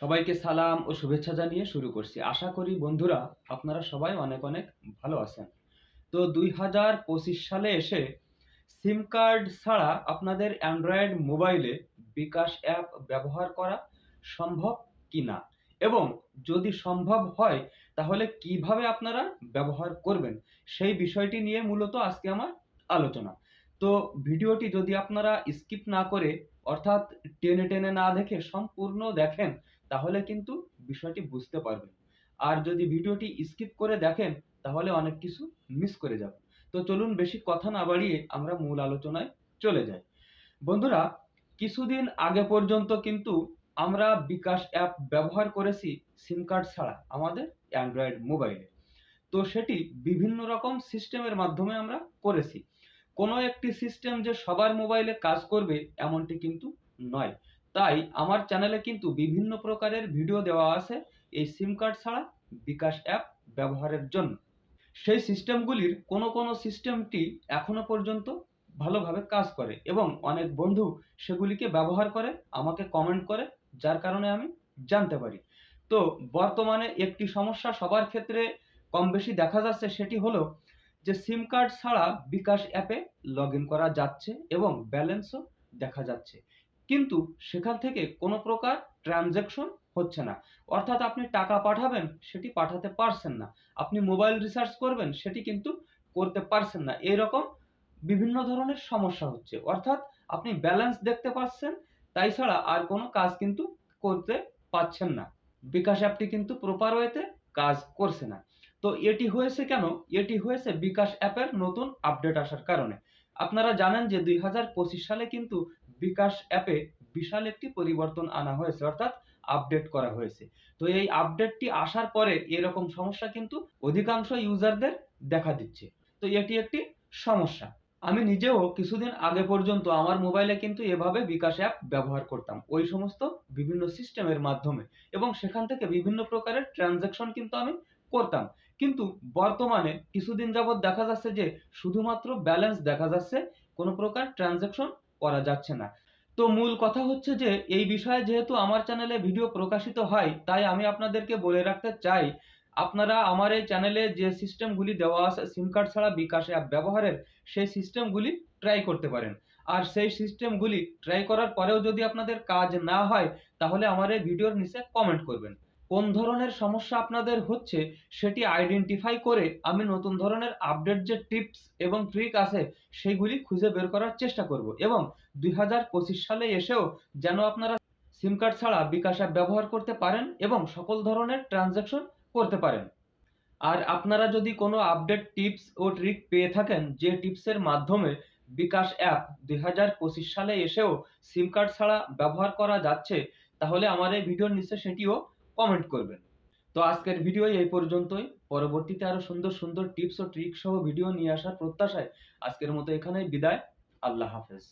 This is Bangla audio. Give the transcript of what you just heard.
সবাইকে সালাম ও শুভেচ্ছা জানিয়ে শুরু করছি। আশা করি বন্ধুরা আপনারা সবাই অনেক অনেক ভালো আছেন। তো দুই হাজার পঁচিশ সালে এসে সিম কার্ড ছাড়া আপনাদের অ্যান্ড্রয়েড মোবাইলে বিকাশ অ্যাপ ব্যবহার করা সম্ভব কি না এবং যদি সম্ভব হয়, তাহলে কীভাবে আপনারা ব্যবহার করবেন? সেই বিষয়টি নিয়ে মূলত আজকে আমার আলোচনা। তো ভিডিওটি যদি আপনারা স্কিপ না করে অর্থাৎ টেনে টেনে না দেখে সম্পূর্ণ দেখেন তাহলে কিন্তু বিষয়টি বুঝতে পারবেন। আর যদি ভিডিওটি স্কিপ করে দেখেন, তাহলে অনেক কিছু মিস করে যাবেন। তো চলুন বেশি কথা না বাড়িয়ে আমরা মূল আলোচনায় চলে যাই। বন্ধুরা, কিছুদিন আগে পর্যন্ত কিন্তু আমরা বিকাশ অ্যাপ ব্যবহার করেছি সিম কার্ড ছাড়া আমাদের অ্যান্ড্রয়েড মোবাইলে তো সেটি বিভিন্ন রকম সিস্টেমের মাধ্যমে আমরা করেছি। কোনো একটি সিস্টেম যে সবার মোবাইলে কাজ করবে, এমনটি কিন্তু নয়। তাই আমার চ্যানেলে কিন্তু বিভিন্ন প্রকারের ভিডিও দেওয়া আছে এই সিম কার্ড ছাড়া বিকাশ অ্যাপ ব্যবহারের জন্য। সেই সিস্টেমগুলির কোনো কোনো সিস্টেমটি এখনও পর্যন্ত ভালোভাবে কাজ করে এবং অনেক বন্ধু সেগুলিকে ব্যবহার করে, আমাকে কমেন্ট করে, যার কারণে আমি জানতে পারি। তো বর্তমানে একটি সমস্যা সবার ক্ষেত্রে কম বেশি দেখা যাচ্ছে সেটি হলো যে সিম কার্ড ছাড়া বিকাশ অ্যাপে লগ করা যাচ্ছে এবং ব্যালেন্সও দেখা যাচ্ছে। কিন্তু সেখান থেকে কোনো প্রকার ট্রানজ্যাকশন হচ্ছে না। অর্থাৎ আপনি টাকা পাঠাবেন, সেটি পাঠাতে পারছেন না। আপনি মোবাইল রিচার্জ করবেন, সেটি কিন্তু করতে পারছেন না। এরকম বিভিন্ন ধরনের সমস্যা হচ্ছে। অর্থাৎ আপনি ব্যালেন্স দেখতে পাচ্ছেন, তাই ছাড়া আর কোনো কাজ কিন্তু করতে পাচ্ছেন না। বিকাশ অ্যাপটি কিন্তু প্রপার ওয়েতে কাজ করছে না। তো এটি হয়েছে কেন? এটি হয়েছে বিকাশ অ্যাপের নতুন আপডেট আসার কারণে। আপনারা জানেন যে দুই হাজার পঁচিশ সালে কিন্তু বিকাশ অ্যাপে বিশাল একটি পরিবর্তন আনা হয়েছে, অর্থাৎ আপডেট করা হয়েছে। তো এই আপডেটটি আসার পরে এরকম সমস্যা কিন্তু অধিকাংশ ইউজারদের দেখা দিচ্ছে। তো এটি একটি সমস্যা। আমি নিজেও কিছুদিন আগে পর্যন্ত আমার মোবাইলে কিন্তু এভাবে বিকাশ অ্যাপ ব্যবহার করতাম। ওই সমস্ত বিভিন্ন সিস্টেমের মাধ্যমে এবং সেখান থেকে বিভিন্ন প্রকারের ট্রানজ্যাকশন কিন্তু আমি করতাম। কিন্তু বর্তমানে কিছুদিন যাবৎ দেখা যাচ্ছে যে, শুধুমাত্র ব্যালেন্স দেখা যাচ্ছে, কোনো প্রকার ট্রানজ্যাকশন করা যাচ্ছে না। তো মূল কথা হচ্ছে যে, এই বিষয়ে যেহেতু আমার চ্যানেলে ভিডিও প্রকাশিত হয়, তাই আমি আপনাদেরকে বলে রাখতে চাই, আপনারা আমার এই চ্যানেলে যে সিস্টেমগুলি দেওয়া আছে সিম কার্ড ছাড়া বিকাশ অ্যাপ ব্যবহারের, সেই সিস্টেমগুলি ট্রাই করতে পারেন। আর সেই সিস্টেমগুলি ট্রাই করার পরেও যদি আপনাদের কাজ না হয়, তাহলে আমার এই ভিডিওর নিচে কমেন্ট করবেন। কোন ধরনের সমস্যা আপনাদের হচ্ছে সেটি আইডেন্টিফাই করে আমি নতুন ধরনের আপডেট যে টিপস এবং ট্রিক আছে সেগুলি খুঁজে বের করার চেষ্টা করব এবং দুই হাজার পঁচিশ সালে এসেও যেন আপনারা সিম কার্ড ছাড়া বিকাশ অ্যাপ ব্যবহার করতে পারেন এবং সকল ধরনের ট্রানজ্যাকশন করতে পারেন। আর আপনারা যদি কোনো আপডেট টিপস ও ট্রিক পেয়ে থাকেন যে টিপসের মাধ্যমে বিকাশ অ্যাপ দুই হাজার পঁচিশ সালে এসেও সিম কার্ড ছাড়া ব্যবহার করা যাচ্ছে, তাহলে আমার এই ভিডিওর নিচে সেটিও কমেন্ট করবেন। তো আজকের ভিডিও এই পর্যন্তই। পরবর্তীতে আরও সুন্দর সুন্দর টিপস ও ট্রিক সহ ভিডিও নিয়ে আসার প্রত্যাশায় আজকের মতো এখানেই বিদায়। আল্লাহ হাফেজ।